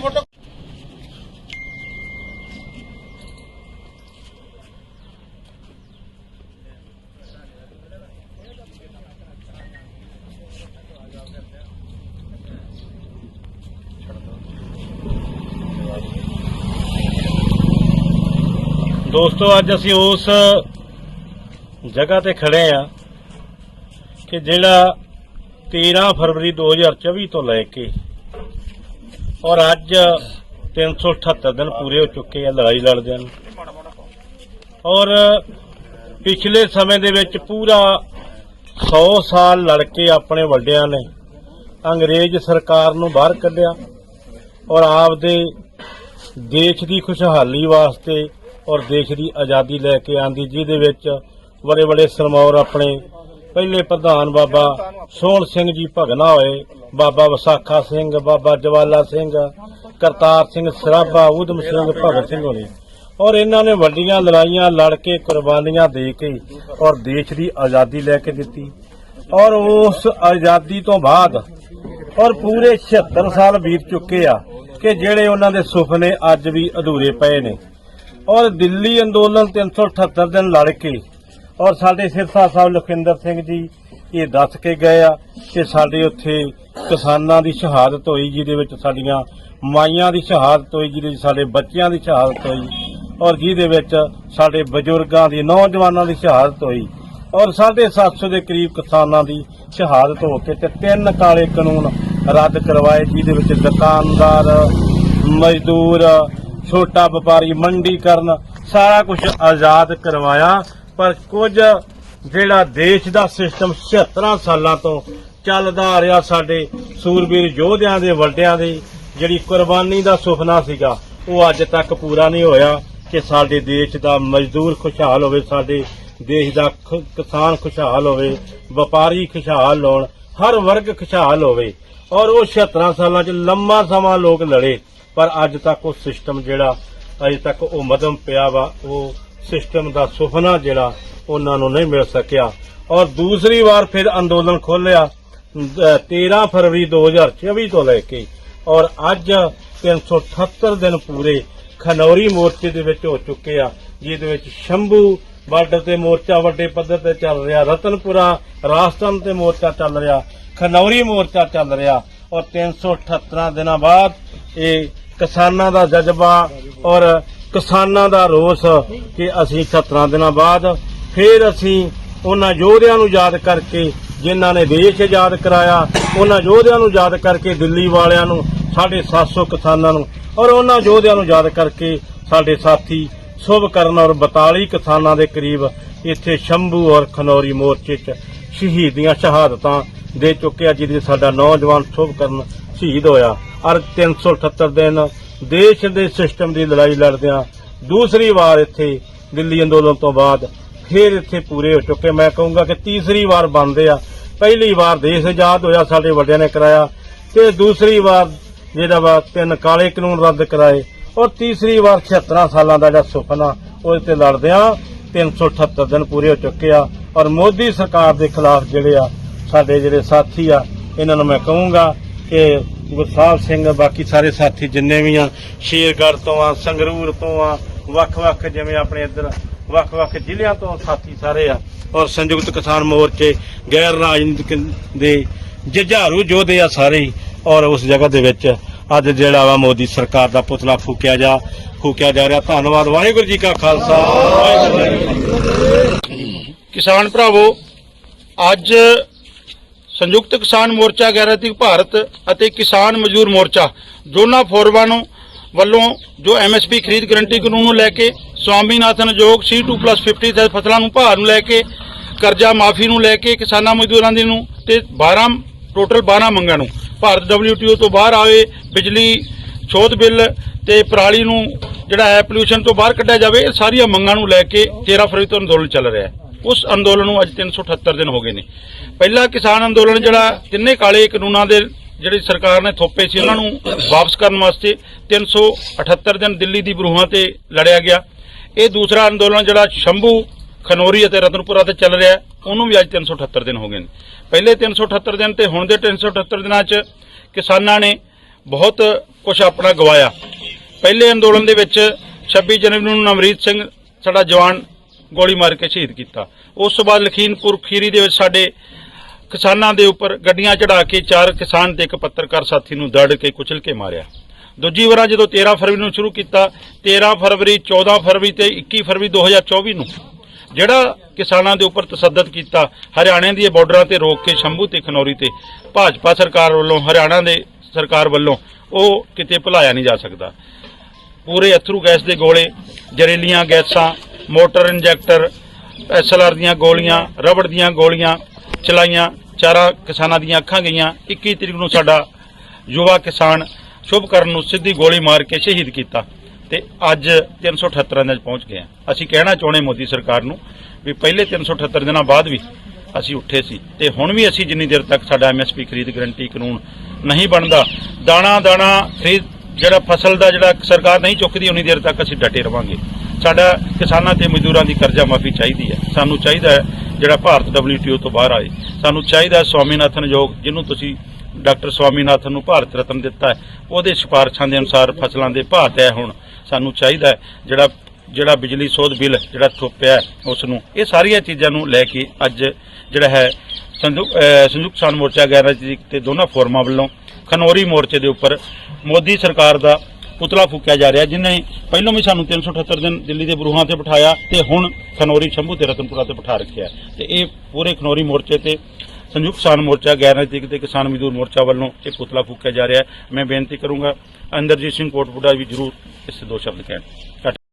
Photo. ਦੋਸਤੋ, ਅੱਜ ਅਸੀਂ ਉਸ ਜਗ੍ਹਾ ਤੇ ਖੜੇ ਆ ਕਿ ਜਿਹੜਾ 13 ਫਰਵਰੀ 2024 ਤੋਂ ਲੈ ਕੇ ਔਰ ਅੱਜ 378 ਦਿਨ ਪੂਰੇ ਹੋ ਚੁੱਕੇ ਆ, ਲੜਾਈ ਲੜਦਿਆਂ ਨੂੰ ਔਰ ਪਿਛਲੇ ਸਮੇਂ ਦੇ ਵਿੱਚ ਪੂਰਾ 100 ਸਾਲ ਲੜ ਕੇ ਆਪਣੇ ਵੱਡਿਆਂ ਨੇ ਅੰਗਰੇਜ਼ ਸਰਕਾਰ ਨੂੰ ਬਾਹਰ ਕੱਢਿਆ ਔਰ ਆਪਦੇ ਦੇਸ਼ ਦੀ ਖੁਸ਼ਹਾਲੀ ਵਾਸਤੇ ਔਰ ਦੇਸ਼ ਦੀ ਆਜ਼ਾਦੀ ਲੈ ਕੇ ਆਂਦੀ, ਜਿਹਦੇ ਵਿੱਚ ਬੜੇ ਬੜੇ ਸਰਮੌਰ ਆਪਣੇ ਪਹਿਲੇ ਪ੍ਰਧਾਨ ਬਾਬਾ ਸੋਹਣ ਸਿੰਘ ਜੀ ਭਗਨਾ ਹੋਏ ਬਾਬਾ ਵਿਸਾਖਾ ਸਿੰਘ, ਬਾਬਾ ਜਵਾਲਾ ਸਿੰਘ, ਕਰਤਾਰ ਸਿੰਘ ਸਰਾਭਾ, ਊਧਮ ਸਿੰਘ, ਭਗਤ ਸਿੰਘ ਹੋਣੀ। ਔਰ ਇਹਨਾਂ ਨੇ ਵੱਡੀਆਂ ਲੜਾਈਆਂ ਲੜ ਕੇ ਕੁਰਬਾਨੀਆਂ ਦੇ ਕੇ ਔਰ ਦੇਸ਼ ਦੀ ਆਜ਼ਾਦੀ ਲੈ ਕੇ ਦਿੱਤੀ। ਔਰ ਉਸ ਆਜ਼ਾਦੀ ਤੋਂ ਬਾਅਦ ਔਰ ਪੂਰੇ 76 ਸਾਲ ਬੀਤ ਚੁੱਕੇ ਆ ਕਿ ਜਿਹੜੇ ਉਹਨਾਂ ਦੇ ਸੁਪਨੇ ਅੱਜ ਵੀ ਅਧੂਰੇ ਪਏ ਨੇ। ਔਰ ਦਿੱਲੀ ਅੰਦੋਲਨ 378 ਦਿਨ ਲੜ ਕੇ ਔਰ ਸਾਡੇ ਸਿਰਸਾ ਸਾਹਿਬ ਲਖਿੰਦਰ ਸਿੰਘ ਜੀ ਇਹ ਦੱਸ ਕੇ ਗਏ ਆ ਕਿ ਸਾਡੇ ਉੱਥੇ ਕਿਸਾਨਾਂ ਦੀ ਸ਼ਹਾਦਤ ਹੋਈ, ਜਿਹਦੇ ਵਿੱਚ ਸਾਡੀਆਂ ਮਾਈਆਂ ਦੀ ਸ਼ਹਾਦਤ ਹੋਈ, ਜਿਹਦੇ ਵਿੱਚ ਸਾਡੇ ਬੱਚਿਆਂ ਦੀ ਸ਼ਹਾਦਤ ਹੋਈ ਔਰ ਜਿਹਦੇ ਵਿੱਚ ਸਾਡੇ ਬਜ਼ੁਰਗਾਂ ਦੀ, ਨੌਜਵਾਨਾਂ ਦੀ ਸ਼ਹਾਦਤ ਹੋਈ ਔਰ 750 ਦੇ ਕਰੀਬ ਕਿਸਾਨਾਂ ਦੀ ਸ਼ਹਾਦਤ ਹੋ ਕੇ ਤੇ ਤਿੰਨ ਕਾਲੇ ਕਾਨੂੰਨ ਰੱਦ ਕਰਵਾਏ, ਜਿਹਦੇ ਵਿੱਚ ਦੁਕਾਨਦਾਰ, ਮਜ਼ਦੂਰ, ਛੋਟਾ ਵਪਾਰੀ, ਮੰਡੀਕਰਨ ਸਾਰਾ ਕੁਝ ਆਜ਼ਾਦ ਕਰਵਾਇਆ। ਪਰ ਕੁਝ ਜਿਹੜਾ ਦੇਸ਼ ਦਾ ਸਿਸਟਮ 76 ਸਾਲਾਂ ਤੋਂ ਚੱਲਦਾ ਆ ਰਿਹਾ ਸਾਡੇ ਸੂਰਬੀਰ ਯੋਧਿਆਂ ਦੇ ਵੱਡਿਆਂ ਦੀ, ਜਿਹੜੀ ਕੁਰਬਾਨੀ ਦਾ ਸੁਪਨਾ ਸੀਗਾ, ਉਹ ਅੱਜ ਤੱਕ ਪੂਰਾ ਨਹੀਂ ਹੋਇਆ ਕਿ ਸਾਡੇ ਦੇਸ਼ ਦਾ ਮਜ਼ਦੂਰ ਖੁਸ਼ਹਾਲ ਹੋਵੇ, ਸਾਡੇ ਦੇਸ਼ ਦਾ ਕਿਸਾਨ ਖੁਸ਼ਹਾਲ ਹੋਵੇ, ਵਪਾਰੀ ਖੁਸ਼ਹਾਲ ਹੋਣ, ਹਰ ਵਰਗ ਖੁਸ਼ਹਾਲ ਹੋਵੇ। ਔਰ ਉਹ 76 ਸਾਲਾਂ 'ਚ ਲੰਮਾ ਸਮਾਂ ਲੋਕ ਲੜੇ, ਪਰ ਅੱਜ ਤੱਕ ਉਹ ਸਿਸਟਮ ਜਿਹੜਾ, ਅਜੇ ਤੱਕ ਉਹ ਮਦਮ ਪਿਆ ਵਾ, ਉਹ ਸਿਸਟਮ ਦਾ ਸੁਪਨਾ ਜਿਹੜਾ ਉਹਨਾਂ ਨੂੰ ਨਹੀਂ ਮਿਲ ਸਕਿਆ। ਔਰ ਦੂਸਰੀ ਵਾਰ ਫਿਰ ਅੰਦੋਲਨ ਖੋਲਿਆ 13 ਫਰਵਰੀ 2024 ਤੋਂ ਲੈ ਕੇ। ਔਰ ਅੱਜ 378 ਦਿਨ ਪੂਰੇ ਖਨੌਰੀ ਮੋਰਚੇ ਦੇ ਵਿੱਚ ਹੋ ਚੁੱਕੇ ਆ, ਜਿਹਦੇ ਵਿੱਚ ਸ਼ੰਭੂ ਬਾਰਡਰ ਤੇ ਮੋਰਚਾ, ਵੱਡੇ ਪੱਧਰ ਤੇ ਚੱਲ ਰਿਹਾ, ਰਤਨਪੁਰਾ, ਰਾਜਸਥਾਨ ਤੇ ਮੋਰਚਾ ਚੱਲ ਰਿਹਾ, ਖਨੌਰੀ ਮੋਰਚਾ ਚੱਲ ਰਿਹਾ। ਔਰ 378 ਦਿਨਾਂ ਬਾਅਦ ਇਹ ਕਿਸਾਨਾਂ ਦਾ ਜਜ਼ਬਾ ਔਰ ਕਿਸਾਨਾਂ ਦਾ ਰੋਸ ਕਿ ਅਸੀਂ 17 ਦਿਨਾਂ ਬਾਅਦ ਫਿਰ ਅਸੀਂ ਉਹਨਾਂ ਯੋਧਿਆਂ ਨੂੰ ਯਾਦ ਕਰਕੇ, ਜਿਨ੍ਹਾਂ ਨੇ ਦੇਸ਼ ਆਜ਼ਾਦ ਕਰਾਇਆ, ਉਹਨਾਂ ਯੋਧਿਆਂ ਨੂੰ ਯਾਦ ਕਰਕੇ ਦਿੱਲੀ ਵਾਲਿਆਂ ਨੂੰ, ਸਾਡੇ 700 ਕਿਸਾਨਾਂ ਨੂੰ, ਔਰ ਉਹਨਾਂ ਯੋਧਿਆਂ ਨੂੰ ਯਾਦ ਕਰਕੇ ਸਾਡੇ ਸਾਥੀ ਸ਼ੁਭ ਕਰਨ ਔਰ 42 ਕਿਸਾਨਾਂ ਦੇ ਕਰੀਬ ਇੱਥੇ ਸ਼ੰਭੂ ਔਰ ਖਨੌਰੀ ਮੋਰਚੇ 'ਚ ਸ਼ਹੀਦੀਆਂ ਸ਼ਹਾਦਤਾਂ ਦੇ ਚੁੱਕਿਆ, ਜਿਹਦੇ ਸਾਡਾ ਨੌਜਵਾਨ ਸ਼ੁਭ ਕਰਨ ਸ਼ਹੀਦ ਹੋਇਆ। ਔਰ 378 ਦਿਨ ਦੇਸ਼ ਦੇ ਸਿਸਟਮ ਦੀ ਲੜਾਈ ਲੜਦਿਆਂ ਦੂਸਰੀ ਵਾਰ ਇੱਥੇ ਦਿੱਲੀ ਅੰਦੋਲਨ ਤੋਂ ਬਾਅਦ ਫਿਰ ਇੱਥੇ ਪੂਰੇ ਹੋ ਚੁੱਕੇ। ਮੈਂ ਕਹੂੰਗਾ ਕਿ ਤੀਸਰੀ ਵਾਰ ਬਣਦੇ ਆ। ਪਹਿਲੀ ਵਾਰ ਦੇਸ਼ ਆਜ਼ਾਦ ਹੋਇਆ, ਸਾਡੇ ਵੱਡਿਆਂ ਨੇ ਕਰਾਇਆ। ਤੇ ਦੂਸਰੀ ਵਾਰ ਜਿਹੜਾ ਵਾ ਤਿੰਨ ਕਾਲੇ ਕਾਨੂੰਨ ਰੱਦ ਕਰਾਏ ਔਰ ਤੀਸਰੀ ਵਾਰ 76 ਸਾਲਾਂ ਦਾ ਜਿਹੜਾ ਸੁਪਨਾ ਉਹਦੇ ਤੇ ਲੜਦੇ ਆ। 378 ਦਿਨ ਪੂਰੇ ਹੋ ਚੁੱਕੇ ਆ ਔਰ ਮੋਦੀ ਸਰਕਾਰ ਦੇ ਖਿਲਾਫ ਜਿਹੜੇ ਆ, ਸਾਡੇ ਜਿਹੜੇ ਸਾਥੀ ਆ, ਇਹਨਾਂ ਨੂੰ ਮੈਂ ਕਹੂੰਗਾ ਕਿ ਗੁਰਸਾਹਿਬ ਸਿੰਘ, ਬਾਕੀ ਸਾਰੇ ਸਾਥੀ ਜਿੰਨੇ ਵੀ ਆ, ਸ਼ੇਰਗੜ੍ਹ ਤੋਂ ਆ, ਸੰਗਰੂਰ ਤੋਂ ਆ, ਵੱਖ-ਵੱਖ ਜਿਵੇਂ ਆਪਣੇ ਇੱਧਰ ਵੱਖ-ਵੱਖ ਜ਼ਿਲ੍ਹਿਆਂ ਤੋਂ ਸਾਥੀ ਸਾਰੇ ਆ ਔਰ ਸੰਯੁਕਤ ਕਿਸਾਨ ਮੋਰਚੇ, ਗੈਰ ਰਾਜਨੀਤਿਕ ਦੇ ਜੁਝਾਰੂ ਯੋਧੇ ਆ ਸਾਰੇ ਔਰ ਉਸ ਜਗ੍ਹਾ ਦੇ ਵਿੱਚ ਅੱਜ ਜਿਹੜਾ ਵਾ ਮੋਦੀ ਸਰਕਾਰ ਦਾ ਪੁਤਲਾ ਫੂਕਿਆ ਜਾ ਫੂਕਿਆ ਜਾ ਰਿਹਾ। ਧੰਨਵਾਦ, ਵਾਹਿਗੁਰੂ ਜੀ ਕਾ ਖਾਲਸਾ। ਕਿਸਾਨ ਭਰਾਵੋ, ਅੱਜ ਸੰਯੁਕਤ ਕਿਸਾਨ ਮੋਰਚਾ ਗੈਰਤਿਕ ਭਾਰਤ ਅਤੇ ਕਿਸਾਨ ਮਜ਼ਦੂਰ ਮੋਰਚਾ ਦੋਨਾਂ ਫੋਰਮਾਂ ਨੂੰ ਵੱਲੋਂ ਜੋ ਐਮਐਸਪੀ ਖਰੀਦ ਗਰੰਟੀ ਕਾਨੂੰਨ ਨੂੰ ਲੈ ਕੇ ਸਵਾਮੀਨਾਥਨ ਯੋਗ C2+50 ਤੇ ਫਸਲਾਂ ਨੂੰ ਭਾਰ ਨੂੰ ਲੈ ਕੇ, ਕਰਜ਼ਾ ਮਾਫੀ ਨੂੰ ਲੈ ਕੇ, ਕਿਸਾਨਾਂ ਮਜ਼ਦੂਰਾਂ ਦੀ ਨੂੰ ਤੇ 12 ਟੋਟਲ 12 ਮੰਗਾਂ ਨੂੰ। ਭਾਰਤ WTO ਤੋਂ ਬਾਹਰ ਆਵੇ, ਬਿਜਲੀ ਛੋਟ ਬਿੱਲ ਤੇ ਪਰਾਲੀ ਨੂੰ ਜਿਹੜਾ ਹੈ ਪੋਲੂਸ਼ਨ ਤੋਂ ਬਾਹਰ ਕੱਢਿਆ ਜਾਵੇ, ਇਹ ਸਾਰੀਆਂ ਮੰਗਾਂ ਨੂੰ ਲੈ ਕੇ 13 ਫਰਵਰੀ ਤੋਂ ਅੰਦੋਲਨ ਚੱਲ ਰਿਹਾ ਹੈ। ਉਸ ਅੰਦੋਲਨ ਨੂੰ ਅੱਜ 378 ਦਿਨ ਹੋ ਗਏ ਨੇ। ਪਹਿਲਾ ਕਿਸਾਨ ਅੰਦੋਲਨ ਜਿਹੜਾ, ਤਿੰਨੇ ਕਾਲੇ ਕਾਨੂੰਨਾਂ ਦੇ ਜਿਹੜੀ ਸਰਕਾਰ ਨੇ ਥੋਪੇ ਸੀ, ਉਹਨਾਂ ਨੂੰ ਵਾਪਸ ਕਰਨ ਵਾਸਤੇ 378 ਦਿਨ ਦਿੱਲੀ ਦੀ ਬਰੂਹਾਂ ਤੇ ਲੜਿਆ ਗਿਆ। ਇਹ ਦੂਸਰਾ ਅੰਦੋਲਨ ਜਿਹੜਾ ਸ਼ੰਭੂ, ਖਨੌਰੀ ਅਤੇ ਰਤਨਪੁਰਾ ਤੇ ਚੱਲ ਰਿਹਾ ਉਹਨੂੰ ਵੀ ਅੱਜ 378 ਦਿਨ ਹੋ ਗਏ ਨੇ। ਪਹਿਲੇ 378 ਦਿਨ ਤੇ ਹੁਣ ਦੇ 378 ਦਿਨਾਂ 'ਚ ਕਿਸਾਨਾਂ ਨੇ ਬਹੁਤ ਕੁਝ ਆਪਣਾ ਗਵਾਇਆ। ਪਹਿਲੇ ਅੰਦੋਲਨ ਦੇ ਵਿੱਚ 26 ਜਨਵਰੀ ਨੂੰ ਨਵਰੀਤ ਸਿੰਘ, ਸਾਡਾ ਜਵਾਨ ਗੋਲੀ ਮਾਰ ਕੇ ਸ਼ਹੀਦ ਕੀਤਾ। ਉਸ ਤੋਂ ਬਾਅਦ ਲਖੀਮਪੁਰ ਖੀਰੀ ਦੇ ਵਿੱਚ ਸਾਡੇ ਕਿਸਾਨਾਂ ਦੇ ਉੱਪਰ ਗੱਡੀਆਂ ਚੜਾ ਕੇ ਚਾਰ ਕਿਸਾਨ ਤੇ ਇੱਕ ਪੱਤਰਕਾਰ ਸਾਥੀ ਨੂੰ ਦੜ ਕੇ ਕੁਚਲ ਕੇ ਮਾਰਿਆ। ਦੂਜੀ ਵਾਰ ਜਦੋਂ 13 ਫਰਵਰੀ ਨੂੰ ਸ਼ੁਰੂ ਕੀਤਾ 13 ਫਰਵਰੀ 14 ਫਰਵਰੀ ਤੇ 21 ਫਰਵਰੀ 2024 ਨੂੰ ਜਿਹੜਾ ਕਿਸਾਨਾਂ ਦੇ ਉੱਪਰ ਤਸੱਦਦ ਕੀਤਾ, ਹਰਿਆਣੇ ਦੀਆਂ ਬਾਰਡਰਾਂ ਤੇ ਰੋਕ ਕੇ ਸ਼ੰਭੂ ਤੇ ਖਨੌਰੀ ਤੇ ਭਾਜਪਾ ਸਰਕਾਰ ਵੱਲੋਂ, ਹਰਿਆਣਾ ਦੇ ਸਰਕਾਰ ਵੱਲੋਂ ਉਹ ਕਿਤੇ ਭੁਲਾਇਆ ਨਹੀਂ ਜਾ ਸਕਦਾ। ਪੂਰੇ ਅਥਰੂ ਗੈਸ ਦੇ ਗੋਲੇ, ਜ਼ਹਿਰੀਲੀਆਂ ਗੈਸਾਂ, ਮੋਟਰ ਇੰਜੈਕਟਰ, ਐਸਐਲਆਰ ਦੀਆਂ ਗੋਲੀਆਂ, ਰਬੜ ਦੀਆਂ ਗੋਲੀਆਂ ਚਲਾਈਆਂ, ਚਾਰਾਂ ਕਿਸਾਨਾਂ ਦੀਆਂ ਅੱਖਾਂ ਗਈਆਂ। 21 ਤਰੀਕ ਨੂੰ ਸਾਡਾ ਯੁਵਾ ਕਿਸਾਨ ਸ਼ੁਭਕਰਨ ਨੂੰ ਸਿੱਧੀ ਗੋਲੀ ਮਾਰ ਕੇ ਸ਼ਹੀਦ ਕੀਤਾ ਤੇ ਅੱਜ 378 ਦਿਨਾਂ 'ਚ ਪਹੁੰਚ ਗਏ ਹਾਂ। ਅਸੀਂ ਕਹਿਣਾ ਚਾਹੁੰਦੇ ਮੋਦੀ ਸਰਕਾਰ ਨੂੰ ਵੀ ਪਹਿਲੇ 378 ਦਿਨਾਂ ਬਾਅਦ ਵੀ ਅਸੀਂ ਉੱਠੇ ਸੀ ਤੇ ਹੁਣ ਵੀ ਅਸੀਂ ਜਿੰਨੀ ਦੇਰ ਤੱਕ ਸਾਡਾ ਐਮਐਸਪੀ ਖਰੀਦ ਗਰੰਟੀ ਕਾਨੂੰਨ ਨਹੀਂ ਬਣਦਾ, ਦਾਣਾ ਦਾਣਾ ਖਰੀਦ ਜਿਹੜਾ ਫਸਲ ਦਾ ਜਿਹੜਾ ਸਰਕਾਰ ਨਹੀਂ ਚੁੱਕਦੀ, ਉਨੀ ਦੇਰ ਤੱਕ ਅਸੀਂ ਡਟੇ ਰਵਾਂਗੇ। ਸਾਡਾ ਕਿਸਾਨਾਂ ਤੇ ਮਜ਼ਦੂਰਾਂ ਦੀ ਕਰਜ਼ਾ ਮਾਫੀ ਚਾਹੀਦੀ ਹੈ। ਸਾਨੂੰ ਚਾਹੀਦਾ ਜਿਹੜਾ ਭਾਰਤ WTO ਤੋਂ ਬਾਹਰ ਆਏ। ਸਾਨੂੰ ਚਾਹੀਦਾ ਸਵਾਮੀਨਾਥਨ ਯੋਗ, ਜਿਹਨੂੰ ਤੁਸੀਂ ਡਾਕਟਰ ਸਵਾਮੀਨਾਥਨ ਨੂੰ ਭਾਰਤ ਰਤਨ ਦਿੱਤਾ ਹੈ। ਉਹਦੇ ਸਿਫਾਰਸ਼ਾਂ ਦੇ ਅਨੁਸਾਰ ਫਸਲਾਂ ਦੇ ਭਾਅ ਤੈਅ ਹੋਣ ਸਾਨੂੰ ਚਾਹੀਦਾ ਹੈ। ਜਿਹੜਾ ਜਿਹੜਾ ਬਿਜਲੀ ਸੋਧ ਬਿੱਲ ਜਿਹੜਾ ਥੋਪਿਆ ਉਸ ਨੂੰ। ਇਹ ਸਾਰੀਆਂ ਚੀਜ਼ਾਂ ਨੂੰ ਲੈ ਕੇ ਅੱਜ ਜਿਹੜਾ ਹੈ ਸੰਯੁਕ ਸੰਯੁਕਤ ਕਿਸਾਨ ਮੋਰਚਾ, ਗੈਰ ਰਾਜਨੀਤਿਕ ਤੇ ਦੋਨਾਂ ਫੋਰਮਾਂ ਵੱਲੋਂ ਖਨੌਰੀ ਮੋਰਚੇ ਦੇ ਉੱਪਰ ਮੋਦੀ ਸਰਕਾਰ ਦਾ ਪੁਤਲਾ ਫੂਕਿਆ ਜਾ ਰਿਹਾ ਜਿਨੇ ਪਹਿਲਾਂ ਵੀ ਸਾਨੂੰ 378 ਦਿਨ ਦਿੱਲੀ ਦੇ ਬਰੂਹਾਂ ਤੇ ਬਿਠਾਇਆ ਤੇ ਹੁਣ ਖਨੌਰੀ ਸ਼ੰਭੂ ਤੇ ਰਤਨਪੁਰਾ ਤੇ ਬਿਠਾ ਰੱਖਿਆ ਤੇ ਇਹ ਪੂਰੇ ਖਨੌਰੀ ਮੋਰਚੇ ਤੇ ਸੰਯੁਕਤ ਕਿਸਾਨ ਮੋਰਚਾ, ਗੈਰ ਰਾਜਨੀਤਿਕ ਤੇ ਕਿਸਾਨ ਮਜ਼ਦੂਰ ਮੋਰਚਾ ਵੱਲੋਂ ਇਹ ਪੁਤਲਾ ਫੂਕਿਆ ਜਾ ਰਿਹਾ ਹੈ। ਮੈਂ ਬੇਨਤੀ ਕਰੂੰਗਾ ਅੰਦਰਜੀਤ ਸਿੰਘ ਕੋਟਪੁਰਾ ਵੀ ਜ਼ਰੂਰ ਇਸ ਤੇ ਦੋ ਸ਼ਬਦ ਕਹਿਣ।